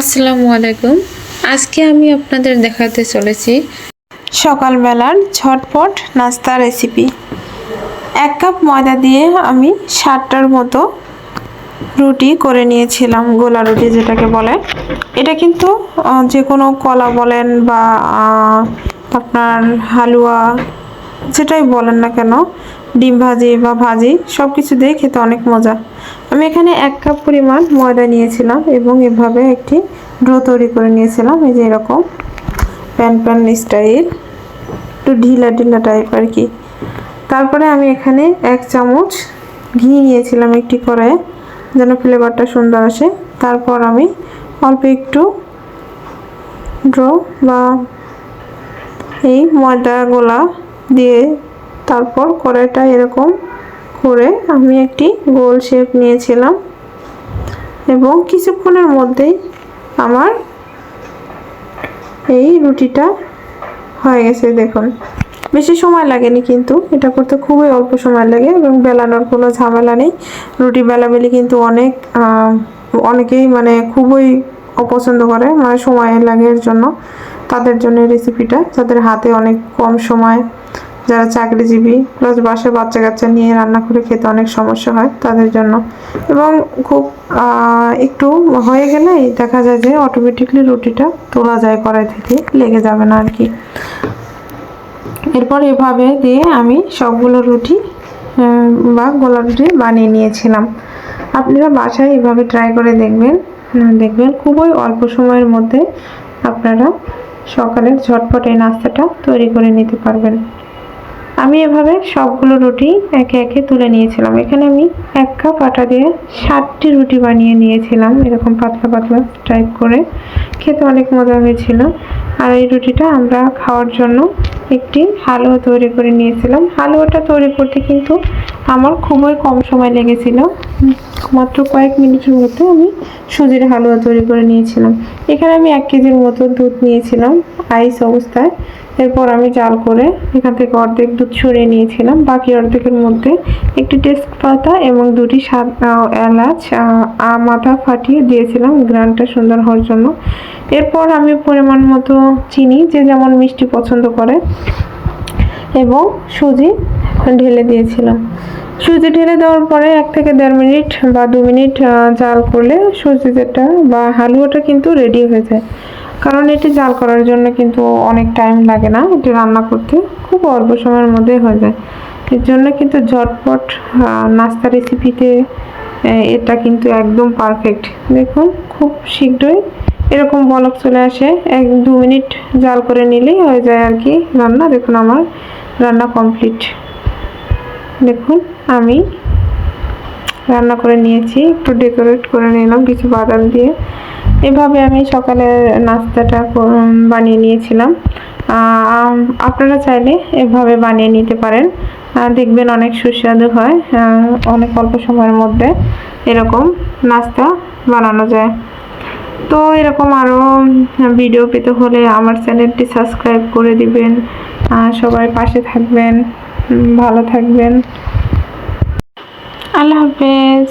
আসসালামু আলাইকুম। আজকে আমি আপনাদের দেখাতে চলেছি সকালবেলার ঝটপট নাস্তা রেসিপি এক কাপ ময়দা দিয়ে আমি সাতটার মতো রুটি করে নিয়েছিলাম, গোলা রুটি যেটাকে বলে। এটা কিন্তু যে কোনো কলা বলেন বা আপনার হালুয়া, যেটাই বলেন না কেন ডিম ভাজি বা ভাজি সব কিছু দিয়ে খেতে অনেক মজা। আমি এখানে এক কাপ পরিমাণ ময়দা নিয়েছিলাম এবং এভাবে একটি ডো তৈরি করে নিয়েছিলাম, এই যে এরকম প্যান প্যান স্টাইল, একটু ঢিলা ঢিলা টাইপ আর কি। তারপরে আমি এখানে এক চামচ ঘি নিয়েছিলাম একটি করে যেন ফ্লেভারটা সুন্দর আসে। তারপর আমি অল্প একটু ড্রো বা এই ময়দা গোলা দিয়ে তারপর কড়াইটা এরকম করে আমি একটি গোল শেপ নিয়েছিলাম এবং কিছুক্ষণের মধ্যেই আমার এই রুটিটা হয়ে গেছে, দেখুন। বেশি সময় লাগেনি কিন্তু, এটা করতে খুবই অল্প সময় লাগে এবং বেলানোর কোনো ঝামেলা নেই। রুটি বেলাবেলি কিন্তু অনেক অনেকেই মানে খুবই অপছন্দ করে মানে সময় লাগে এর জন্য। তাদের জন্য রেসিপিটা যাদের হাতে অনেক কম সময় যারা চাকরিজীবী প্লাস বাসায় বাচ্চা কাচ্চা নিয়ে রান্না করে খেতে অনেক সমস্যা হয় তাদের জন্য। এবং খুব একটু হয়ে গেলেই দেখা যায় যে অটোমেটিকলি রুটিটা তোলা যায় কড়াই থেকে, লেগে যাবে না আর কি এরপর এভাবে দিয়ে আমি সবগুলো রুটি বা গোলা রুটি বানিয়ে নিয়েছিলাম। আপনারা বাসায় এভাবে ট্রাই করে দেখবেন দেখবেন খুবই অল্প সময়ের মধ্যে আপনারা সকালের ঝটপট এই নাস্তাটা তৈরি করে নিতে পারবেন। আমি এভাবে সবগুলো রুটি একে একে তুলে নিয়েছিলাম। এখানে আমি এক কাপ আটা দিয়ে সাতটি রুটি বানিয়ে নিয়েছিলাম, এরকম পাতলা পাতলা টাইপ করে। খেতে অনেক মজা হয়েছিল। আর এই রুটিটা আমরা খাওয়ার জন্য একটি হালুয়া তৈরি করে নিয়েছিলাম। হালুয়াটা তৈরি করতে কিন্তু আমার খুবই কম সময় লেগেছিল। মাত্র কয়েক মিনিটের মধ্যে আমি সুজির হালুয়া তৈরি করে নিয়েছিলাম। এখানে আমি এক কেজির মতো দুধ নিয়েছিলাম আইস অবস্থায়। এরপর আমি জাল করে এখান থেকে অর্ধেক দুধ ছড়িয়ে নিয়েছিলাম। বাকি অর্ধেকের মধ্যে একটি তেজপাতা এবং দুটি আহ, এলাচ মাথা ফাটিয়ে দিয়েছিলাম গ্রানটা সুন্দর হওয়ার জন্য। এরপর আমি পরিমাণ মতো চিনি যে যেমন মিষ্টি পছন্দ করে এবং সুজি ঢেলে দিয়েছিলাম। সুজি ঢেলে দেওয়ার পরে এক থেকে দেড় মিনিট বা দু মিনিট জাল করলে সুজি যেটা বা হালুয়াটা কিন্তু রেডি হয়ে যায়। কারণ এটি জাল করার জন্য কিন্তু অনেক টাইম লাগে না এটি রান্না করতে খুব অল্প সময়ের মধ্যে হয়ে যায়। এর জন্য কিন্তু ঝটপট নাস্তা রেসিপিতে এটা কিন্তু একদম পারফেক্ট দেখুন, খুব শীঘ্রই এরকম বলক চলে আসে। এক দু মিনিট জাল করে নিলেই হয়ে যায় আর কি রান্না। দেখুন আমার রান্না কমপ্লিট দেখুন, আমি রান্না করে নিয়েছি। একটু ডেকোরেট করে নিলাম কিছু বাদাম দিয়ে। এভাবে আমি সকালে নাস্তাটা বানিয়ে নিয়েছিলাম। আপনারা চাইলে এভাবে বানিয়ে নিতে পারেন। দেখবেন অনেক সুস্বাদু হয় অনেক অল্প সময়ের মধ্যে এরকম নাস্তা বানানো যায়। তো এরকম আরও ভিডিও পেতে হলে আমার চ্যানেলটি সাবস্ক্রাইব করে দিবেন সবাই পাশে থাকবেন ভালো থাকবেন। আল্লাহ হাফেজ।